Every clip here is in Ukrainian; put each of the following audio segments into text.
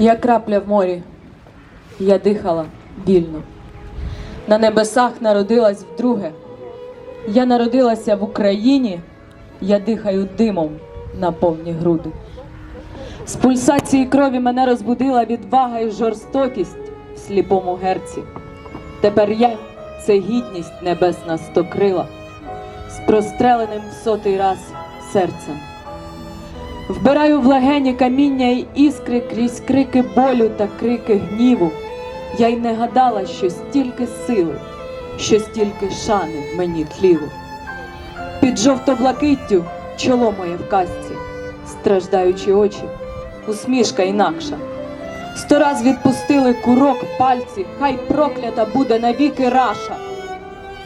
Я крапля в морі, я дихала вільно. На небесах народилась вдруге. Я народилася в Україні, я дихаю димом на повні груди. З пульсації крові мене розбудила відвага і жорстокість в сліпому герці. Тепер я це гідність небесна стокрила, з простреленим в сотий раз серцем. Вбираю в легені каміння й іскри крізь крики болю та крики гніву. Я й не гадала, що стільки сили, що стільки шани в мені тліло. Під жовто-блакиттю чоло моє в казці, страждаючі очі, усмішка інакша. Сто раз відпустили курок пальці, хай проклята буде навіки раша.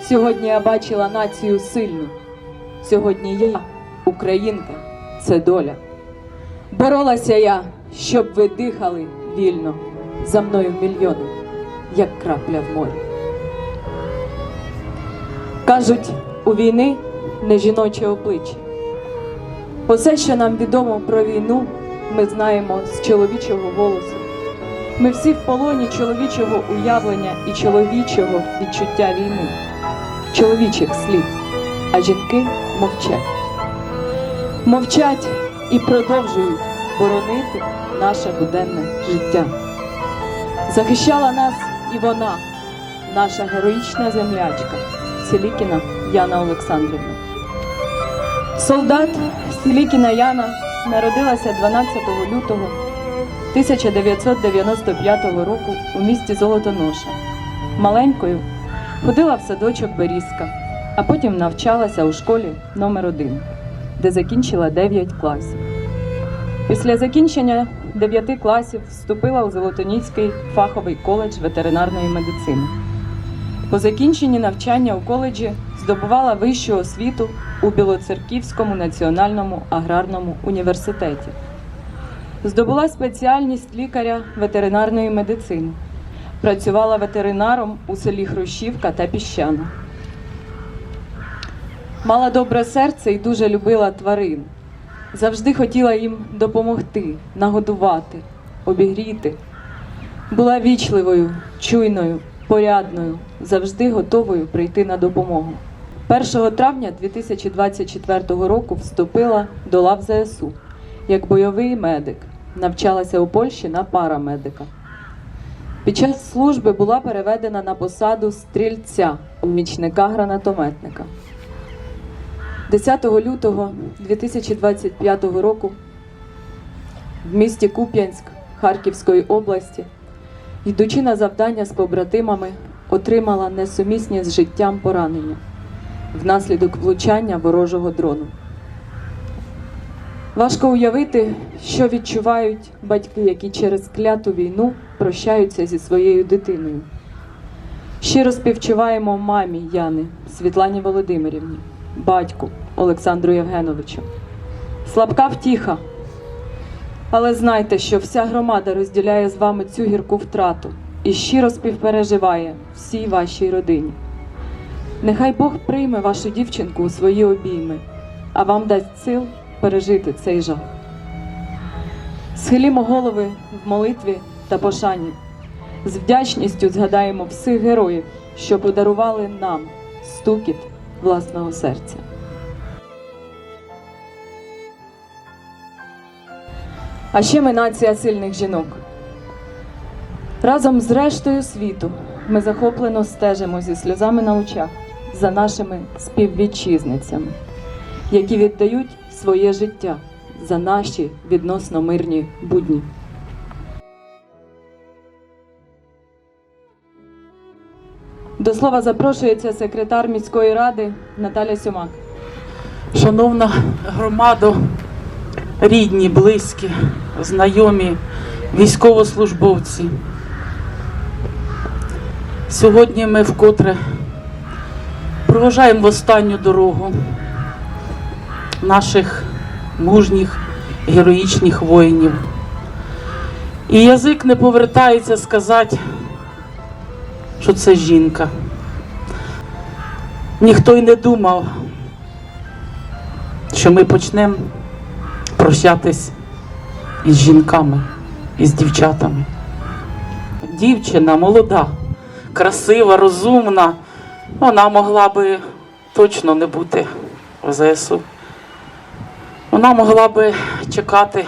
Сьогодні я бачила націю сильну. Сьогодні я, українка, це доля. Боролася я, щоб ви дихали вільно за мною мільйони, як крапля в морі. Кажуть, у війни не жіноче обличчя. Усе, що нам відомо про війну, ми знаємо з чоловічого голосу. Ми всі в полоні чоловічого уявлення і чоловічого відчуття війни, чоловічих слів, а жінки мовчать. Мовчать і продовжують боронити наше буденне життя. Захищала нас і вона, наша героїчна землячка, Селікіна Яна Олександрівна. Солдат Селікіна Яна народилася 12 лютого 1995 року у місті Золотоноша. Маленькою ходила в садочок Берізка, а потім навчалася у школі номер 1 де закінчила 9 класів. Після закінчення 9 класів вступила у Золотоніцький фаховий коледж ветеринарної медицини. По закінченні навчання у коледжі здобувала вищу освіту у Білоцерківському національному аграрному університеті. Здобула спеціальність лікаря ветеринарної медицини. Працювала ветеринаром у селі Хрущівка та Піщана. Мала добре серце і дуже любила тварин. Завжди хотіла їм допомогти, нагодувати, обігріти. Була вічливою, чуйною, порядною, завжди готовою прийти на допомогу. 1 травня 2024 року вступила до лав ЗСУ як бойовий медик. Навчалася у Польщі на парамедика. Під час служби була переведена на посаду стрільця, помічника гранатометника. 10 лютого 2025 року в місті Куп'янськ Харківської області, йдучи на завдання з побратимами, отримала несумісні з життям поранення внаслідок влучання ворожого дрону. Важко уявити, що відчувають батьки, які через кляту війну прощаються зі своєю дитиною. Щиро співчуваємо мамі Яни Світлані Володимирівні, батьку Олександру Євгеновичу. Слабка втіха. Але знайте, що вся громада розділяє з вами цю гірку втрату і щиро співпереживає всій вашій родині. Нехай Бог прийме вашу дівчинку у свої обійми, а вам дасть сил пережити цей жах. Схилімо голови в молитві та пошані. З вдячністю згадаємо всіх героїв, що подарували нам стукіт власного серця. А ще ми нація сильних жінок. Разом з рештою світу ми захоплено стежимо зі сльозами на очах за нашими співвітчизницями, які віддають своє життя за наші відносно мирні будні. До слова запрошується секретар міської ради Наталя Сьомак. Шановна громадо, рідні, близькі, знайомі, військовослужбовці. Сьогодні ми вкотре проважаємо в останню дорогу наших мужніх, героїчних воїнів. І язик не повертається сказати, що це жінка. Ніхто й не думав, що ми почнемо прощатись із жінками. із дівчатами. Дівчина молода, красива, розумна. Вона могла би точно не бути в ЗСУ. Вона могла би чекати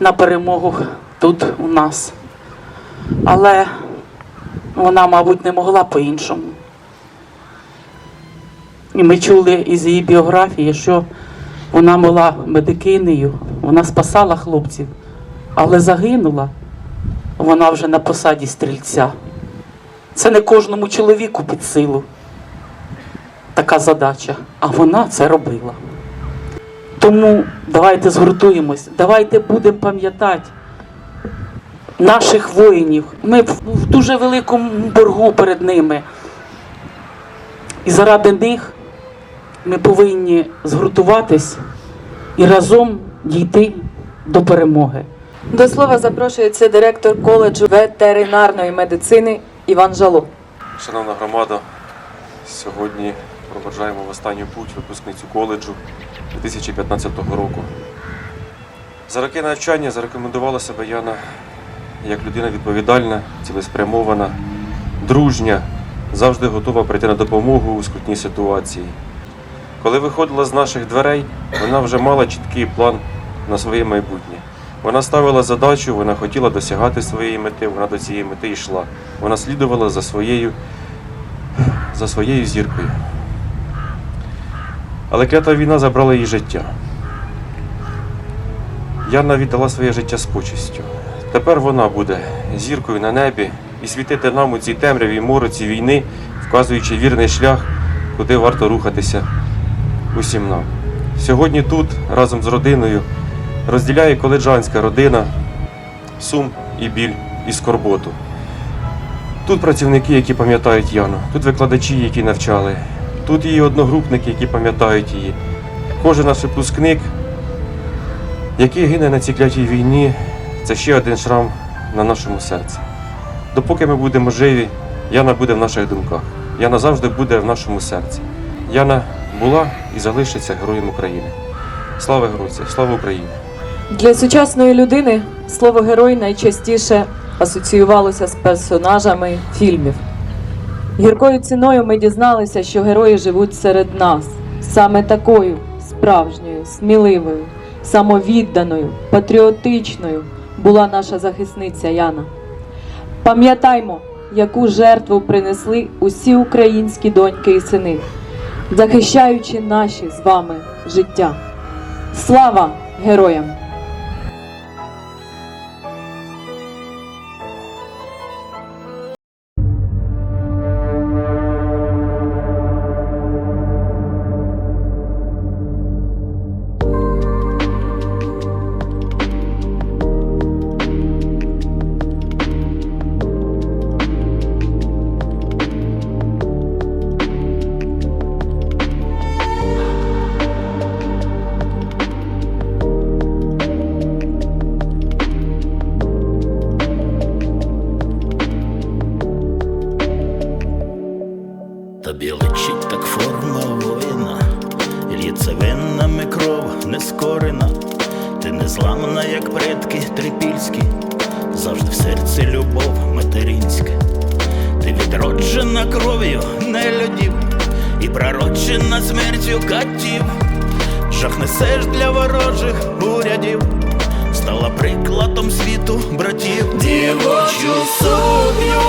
на перемогу тут у нас. Але вона, мабуть, не могла по-іншому. І ми чули із її біографії, що вона була медикинею, вона спасала хлопців, але загинула вона вже на посаді стрільця. Це не кожному чоловіку під силу. Така задача. А вона це робила. Тому давайте згуртуємось, давайте будемо пам'ятати наших воїнів. Ми в дуже великому боргу перед ними. І заради них ми повинні згуртуватись і разом дійти до перемоги. До слова запрошується директор коледжу ветеринарної медицини Іван Жало. Шановна громада, сьогодні проведжаємо в останню путь випускницю коледжу 2015 року. За роки навчання зарекомендувала себе Яна як людина відповідальна, цілеспрямована, дружня, завжди готова прийти на допомогу у скрутній ситуації. Коли виходила з наших дверей, вона вже мала чіткий план на своє майбутнє. Вона ставила задачу, вона хотіла досягати своєї мети, вона до цієї мети йшла. Вона слідувала за своєю, за своєю зіркою. Але клята війна забрала її життя. Яна віддала своє життя з почестю. Тепер вона буде зіркою на небі і світити нам у цій темряві мороці війни, вказуючи вірний шлях, куди варто рухатися усім нам. Сьогодні тут, разом з родиною, розділяє коледжанська родина, сум і біль і скорботу. Тут працівники, які пам'ятають Яну, тут викладачі, які навчали, тут її одногрупники, які пам'ятають її. Кожен наш випускник, який гине на цій війні, це ще один шрам на нашому серці. Допоки ми будемо живі, Яна буде в наших думках. Яна завжди буде в нашому серці. Яна була і залишиться героєм України. Слава Геройці, слава Україні! Для сучасної людини слово герой найчастіше асоціювалося з персонажами фільмів. Гіркою ціною ми дізналися, що герої живуть серед нас саме такою справжньою, сміливою, самовідданою, патріотичною була наша захисниця Яна. Пам'ятаймо, яку жертву принесли усі українські доньки і сини, захищаючи наші з вами життя. Слава героям! Нескорена, ти незламна, як предки трипільські, завжди в серці любов материнська, ти відроджена кров'ю нелюдів і пророчена смертю катів, жах несеш для ворожих урядів, стала прикладом світу братів. Дівочу сукню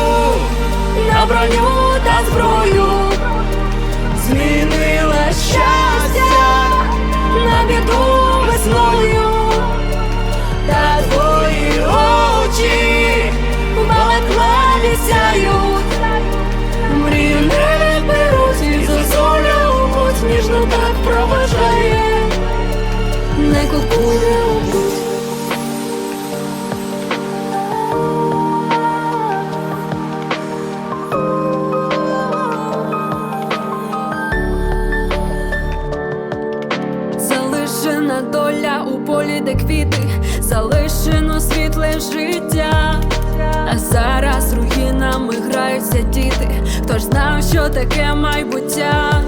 на броню та зброю. Змінила щастя біду весною, та твої очі в балаклаві сяють, мрію не беруть і зозуля путь ніжно так проважає, не купує таке майбуття.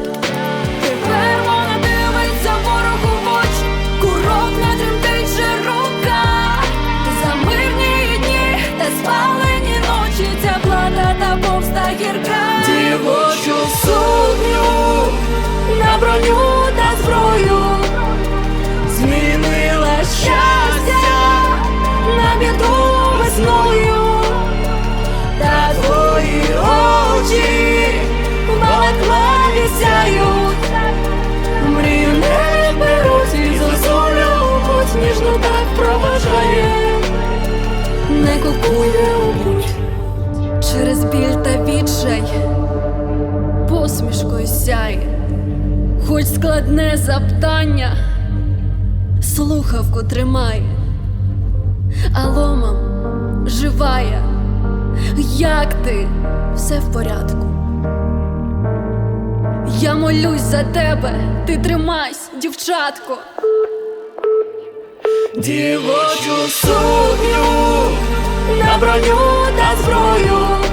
Тепер вона дивиться ворогу в очі, курок не тремтить рука, за мирні дні та спалені ночі ця плата та повста гірка. Дівочу сукню на броню та зброю. Сяє, хоч складне запитання, слухавку тримає, Алло, мам, жива я, як ти? Все в порядку. Я молюсь за тебе, ти тримайся, дівчатко. Дівочу сукню на броню та зброю